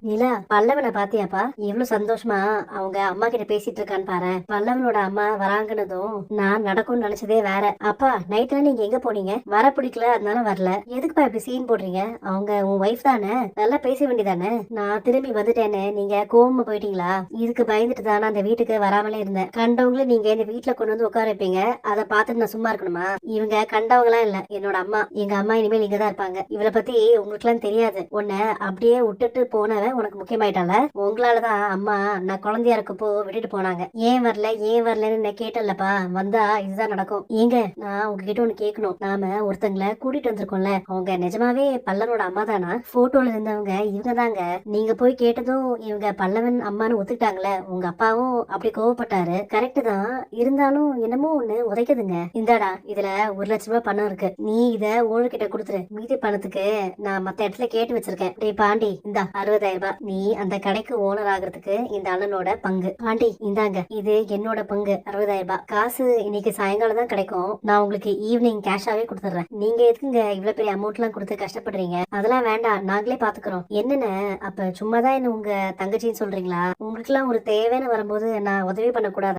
நிலா பல்லவனை பாத்தியாப்பா? எவ்வளவு சந்தோஷமா அவங்க அம்மா கிட்ட பேசிட்டு இருக்கான்னு பாரு பல்லவனோட அம்மா வராங்கனதும் நான் நடக்கும்னு நினைச்சதே வேற. அப்பா நைட்ல நீங்க எங்க போனீங்க? வர பிடிக்கல அதனால வரல. எதுக்குப்பா இப்படி சீன் போடுறீங்க? அவங்க உன் ஒய்ஃப் தானே? நல்லா பேச வேண்டியதானே? நான் திரும்பி வந்துட்டேன்னு நீங்க கோவமா போயிட்டீங்களா? இதுக்கு பயந்துட்டு தானே அந்த வீட்டுக்கு வராமலே இருந்தேன். கண்டவங்கள நீங்க இந்த வீட்டுல கொண்டு வந்து உட்கார வைப்பீங்க. அதை பார்த்துட்டு நான் சும்மா இருக்கணுமா? இவங்க கண்டவங்களாம் இல்ல. என்னோட அம்மா. எங்க அம்மா இனிமேல் இங்கதான் இருப்பாங்க. இவளை பத்தி உங்களுக்கு எல்லாம் தெரியாது. உன்னை அப்படியே விட்டுட்டு போனவ உனக்கு முக்கியமாயிட்டால? உங்களாலதான் அம்மா நான் குழந்தையா இருக்கப்போ விட்டுட்டு போனாங்க. ஏன் வரல ஏன் வரலன்னு நான் கேட்டல்லப்பா வந்தா இதுதான் நடக்கும். ஏங்க நான் உங்ககிட்ட ஒண்ணு கேட்கணும். நாம ஒருத்தங்களை கூட்டிட்டு வந்திருக்கோம்ல. அவங்க நிஜமாவே பல்லவனோட அம்மா தானா? போட்டோல இருந்தவங்க இவங்க தாங்க. நீங்க போய் கேட்டதும் இவங்க பல்லவன் அம்மான்னு ஒத்துக்கிட்டாங்களே. உங்க அப்பாவும் அப்படி கோவப்பட்டாரு. கரெக்ட் தான். இருந்தாலும் என்னமோ ஒண்ணு உதைக்குதுங்க. இந்தாடா இதுல ஒரு லட்ச ரூபாய் பணம் இருக்கு. நீ இத ஓனர் கிட்ட கொடுத்துரு. மீதி பணத்துக்கு நான் மத்த இடத்துல கேட்டு வச்சிருக்கேன். டேய் பாண்டி இந்தா அறுபதாயிரம் ரூபாய் நீ அந்த கடைக்கு ஓனர் ஆகிறதுக்கு இந்த அண்ணனோட பங்கு. பாண்டி இந்தாங்க. இது என்னோட பங்கு. அறுபதாயிரம் ரூபாய். காசு இன்னைக்கு சாயங்காலம் தான் கிடைக்கும். நான் உங்களுக்கு ஈவினிங் கேஷாவே கொடுத்துட்றேன். நீங்க எதுக்குங்க இவ்வளவு பெரிய அமௌண்ட் எல்லாம் கொடுத்து கஷ்டப்படுறீங்க? அதெல்லாம் வேண்டாம். நாங்களே பாத்துக்கிறோம். என்னென்ன அப்ப சும்மா தான் என்ன உங்க தங்கச்சின்னு சொல்றீங்களா? உங்களுக்கு எல்லாம் ஒரு தேவைன்னு வரும்போது நான் உதவி பண்ணக்கூடாது?